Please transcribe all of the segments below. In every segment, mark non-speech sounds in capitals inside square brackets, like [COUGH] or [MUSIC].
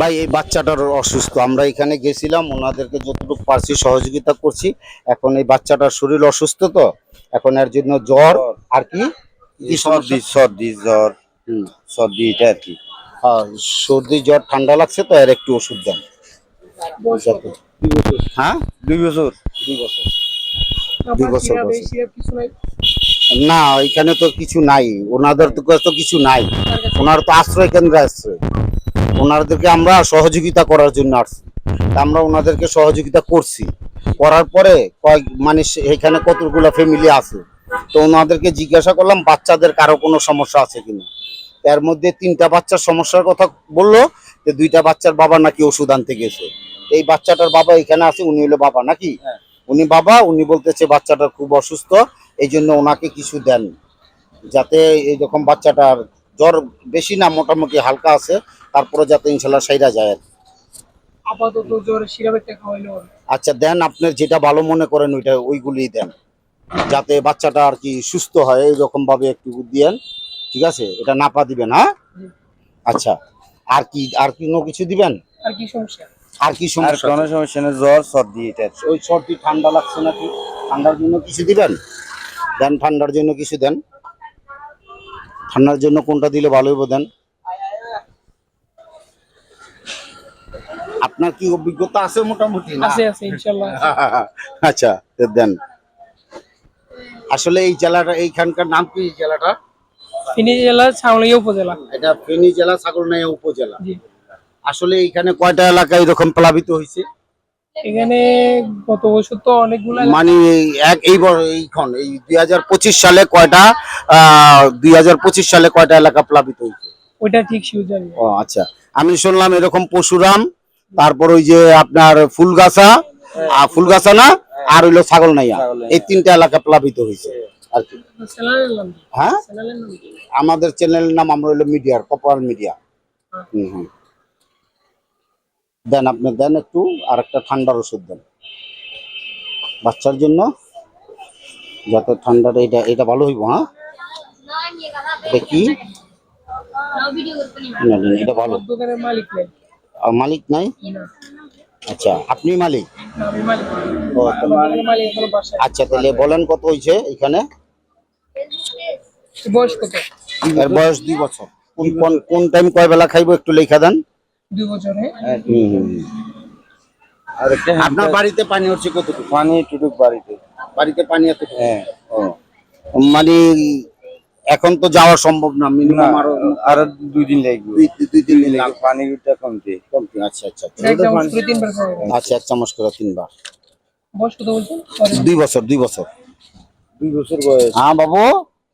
ভাই এই বাচ্চাটার অসুস্থ। আমরা এখানে গেছিলাম ওনাদেরকে যতটুকু পারছি সহযোগিতা করছি। এখন এই বাচ্চাটার শরীর অসুস্থ তো এখন এর জন্য জ্বর আর কি? সর্দি সর্দি জ্বর হুম, সর্দি এটা আর কি। হ্যাঁ, সর্দি জ্বর ঠান্ডা লাগছে তো এর একটু ওষুধ দেন। হ্যাঁ? দুই বছর। দুই বছর। দুই না এখানে তো কিছু নাই। ওনাদের তো তো কিছু নাই। ওনার তো আশ্রয় কেন্দ্রে আসছে ওনাদেরকে আমরা সহযোগিতা করার জন্য আসছি। তা আমরা ওনাদেরকে সহযোগিতা করছি। করার পরে কয়েক মানে এখানে কতগুলো ফ্যামিলি আছে? তো ওনাদেরকে জিজ্ঞাসা করলাম বাচ্চাদের কারও কোনো সমস্যা আছে কিনা? এর মধ্যে তিনটা বাচ্চার সমস্যার কথা বলল যে দুইটা বাচ্চার বাবা নাকি ওষুধ আনতে গেছে। এই বাচ্চাটার বাবা এখানে আছে উনি হলো বাবা নাকি? উনি বাবা উনি বলতেছে বাচ্চাটা খুব অসুস্থ এই জন্য ওনাকে কিছু দেন যাতে এইরকম বাচ্চাটার জ্বর বেশি না মোটামুটি হালকা আছে তারপরে যাতে ইনশাল্লাহ সাইরা যায় আর কি। আপাতত জ্বর সিরাপ একটা খাওয়াইলো আচ্ছা দেন আপনার যেটা ভালো মনে করেন ওইটা ওইগুলি দেন। যাতে বাচ্চাটা আর কি সুস্থ হয় এইরকম ভাবে একটু দিয়েন ঠিক আছে? এটা নাপা দিবেন হ্যাঁ? আচ্ছা আর কি আর কি কোনো কিছু দিবেন? আর কি সমস্যা? আর কি আর সমস্যা কোনো সমস্যা নেই জ্বর সর্দি এটা ওই সর্দি ঠান্ডা লাগছে নাকি? ঠান্ডার জন্য কিছু দিবেন? দেন ঠান্ডার জন্য কিছু দেন? ঠান্ডার জন্য কোনটা দিলে ভালো হইব দেন? আপনার কি অভিজ্ঞতা আছে মোটামুটি আছে আছে ইনশাল্লাহ [LAUGHS] আচ্ছা দেন। আসলে এই জেলাটা এইখানকার নাম কি জেলাটা? ফিনি জেলা উপজেলা। এটা ফেনী জেলা ছাগলনাইয়া উপজেলা। আসলে এইখানে কয়টা এলাকা এরকম প্লাবিত হয়েছে এখানে গত বছর তো অনেকগুলা মানে এই এক এই এইখন এই দুই হাজার পঁচিশ সালে কয়টা দুই হাজার পঁচিশ সালে কয়টা এলাকা প্লাবিত হয়েছে? ওইটা ঠিক শিউজানি ও আচ্ছা। আমি শুনলাম এরকম পশুরাম তারপর ওই যে আপনার ফুলগাছা আর ফুলগাছা না আর হইল ছাগলনাইয়া। ছাগলনাইয়া। এই তিনটা এলাকা প্লাবিত হয়েছে আর কি? হ্যাঁ? আমাদের চ্যানেলের নাম আমরা হইল মিডিয়ার কপার মিডিয়া। হুম হুম। দেন আপনি দেন একটু আর একটা ঠান্ডার ওষুধ দেন। বাচ্চার জন্য যাতে ঠান্ডার এটা এটা ভালো হইব হ্যাঁ? এটা কি? এটা ভালো। মালিক নেই। আচ্ছা আপনি মালিক? বাসায়। আচ্ছা তাহলে বলেন কত হয়েছে এখানে? বয়স দুই বছর। কোন কোন টাইম কয় বেলা খাইবো একটু লেখা দেন। দুই বছর। হ্যাঁ আপনার বাড়িতে পানি হচ্ছে কতটুকু? পানি টুটুক বাড়িতে। বাড়িতে পানি এত হ্যাঁ মানে এখন তো যাওয়া সম্ভব না মিনিমাম আরও আরও দুই দিন লাগবে। দুই দুই দিন লাগবে। পানিটা কমতে কমতে। আচ্ছা আচ্ছা আচ্ছা। এক চামচ করে তিনবার খাওয়াবো আচ্ছা এক চামচ করে তিনবার। বয়স কত বলছেন? দুই বছর দুই বছর। দুই বছর বয়স। হ্যাঁ বাবু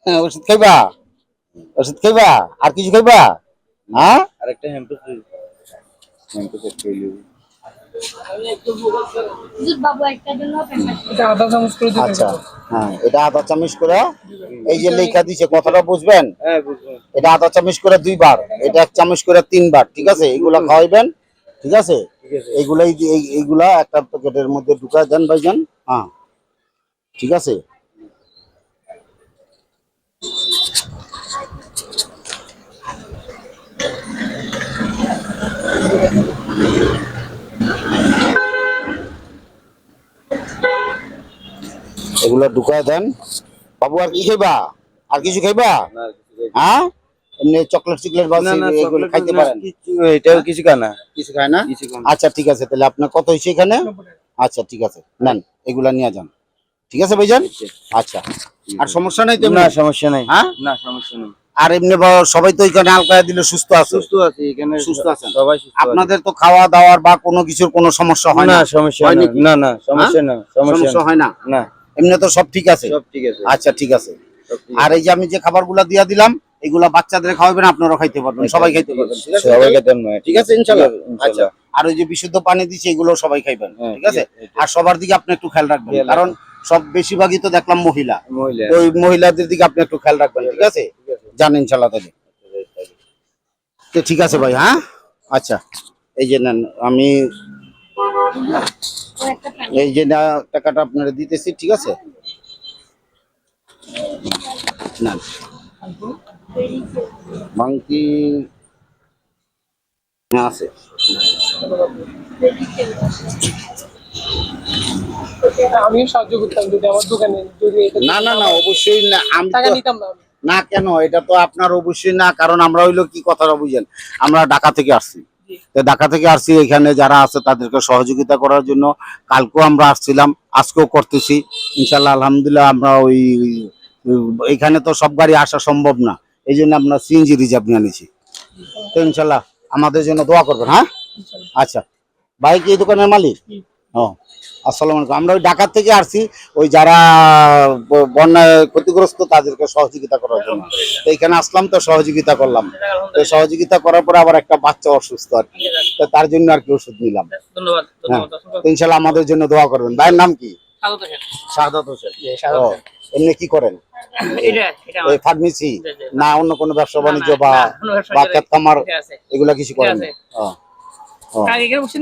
হ্যাঁ, ওষুধ খাইবা? ওষুধ খাইবা? আর কিছু খাইবা? হ্যাঁ? আর একটা করে আচ্ছা হ্যাঁ এটা চামচ করে এই যে লেখা দিছে কথাটা বুঝবেন? হ্যাঁ এটা চামচ করে দুইবার এটা এক চামচ করে তিনবার ঠিক আছে? এগুলা খাওয়াইবেন ঠিক আছে? এইগুলাই এইগুলা একটা প্যাকেটের মধ্যে ঢুকায় দেন ভাইজান হ্যাঁ ঠিক আছে? এগুলা ঢুকায় দেন। বাবু আর কি খাইবা? আর কিছু খাইবা? হ্যাঁ? এমনি চকলেট চিকলেট বা না না এগুলো খাইতে পারেন? এটাও কিছু খানা কিছু খায় না? আচ্ছা ঠিক আছে তাহলে আপনার কত হয়েছে এখানে? আচ্ছা ঠিক আছে নেন এগুলা নিয়ে যান। ঠিক আছে ভাইজান? আচ্ছা আর সমস্যা নাই তো না সমস্যা নাই। হ্যাঁ? না সমস্যা নেই। আর এমনি সবাই তো এখানে আলকায় দিলে সুস্থ আছে। সুস্থ আছে এখানে সুস্থ আছেন? সবাই আপনাদের তো খাওয়া দাওয়ার বা কোনো কিছুর কোনো সমস্যা হয় না সমস্যা হয় না না সমস্যা না সমস্যা হয় না? না। এমনি তো সব ঠিক আছে? সব ঠিক আছে। আচ্ছা ঠিক আছে। আর এই যে আমি যে খাবারগুলা দিয়া দিলাম এগুলা বাচ্চাদের খাওয়াবেন আপনারা খাইতে পারবেন সবাই খাইতে পারবেন। ঠিক আছে? ঠিক ইনশাল্লাহ। আচ্ছা। আর ওই যে বিশুদ্ধ পানি দিচ্ছে এগুলো সবাই খাইবেন হ্যাঁ, ঠিক আছে? আর সবার দিকে আপনি একটু খেয়াল রাখবেন কারণ সব বেশিরভাগই তো দেখলাম মহিলা। মহিলা। ওই মহিলাদের দিকে আপনি একটু খেয়াল রাখবেন ঠিক আছে? জান ইনশাল্লাহ তাহলে। তো ঠিক আছে ভাই হ্যাঁ? আচ্ছা এই যে নেন আমি এই যে না টাকাটা আপনারা দিতেছি ঠিক আছে? বাংকি হ্যাঁ আছে। আমিও সাহায্য করতাম যদি আমার দোকানে যদি না না না অবশ্যই না আমি টাকা নিতাম না। না কেন এটা তো আপনার অবশ্যই না কারণ আমরা হইল কি কথাটা বুঝেন? আমরা ঢাকা থেকে আসছি। ঢাকা থেকে আসছি এখানে যারা আছে তাদেরকে সহযোগিতা করার জন্য। কালকেও আমরা আসছিলাম আজকেও করতেছি। ইনশাল্লাহ আলহামদুলিল্লাহ আমরা ওই এখানে তো সব গাড়ি আসা সম্ভব না। এই জন্য আমরা সিএনজি রিজার্ভ নিয়ে নিয়েছি। তো ইনশাল্লাহ আমাদের জন্য দোয়া করবেন হ্যাঁ? আচ্ছা। বাইক কি এই দোকানের মালিক? ও। আসসালামু আলাইকুম। আমরা ওই ঢাকা থেকে আসছি ওই যারা বন্যায় ক্ষতিগ্রস্ত তাদেরকে সহযোগিতা করার জন্য। তো এখানে আসলাম তো সহযোগিতা করলাম। তো সহযোগিতা করার পরে আবার একটা বাচ্চা অসুস্থ আর কি। তো তার জন্য আর কি ওষুধ নিলাম। ধন্যবাদ তো ইনশাল্লাহ আমাদের জন্য দোয়া করবেন। ভাইয়ের নাম কি? হোসেন ও, এমনি কি করেন? [LAUGHS] এই ফার্মেসি। না অন্য কোনো ব্যবসা বাণিজ্য বা বা খামার এগুলা কিছু করেন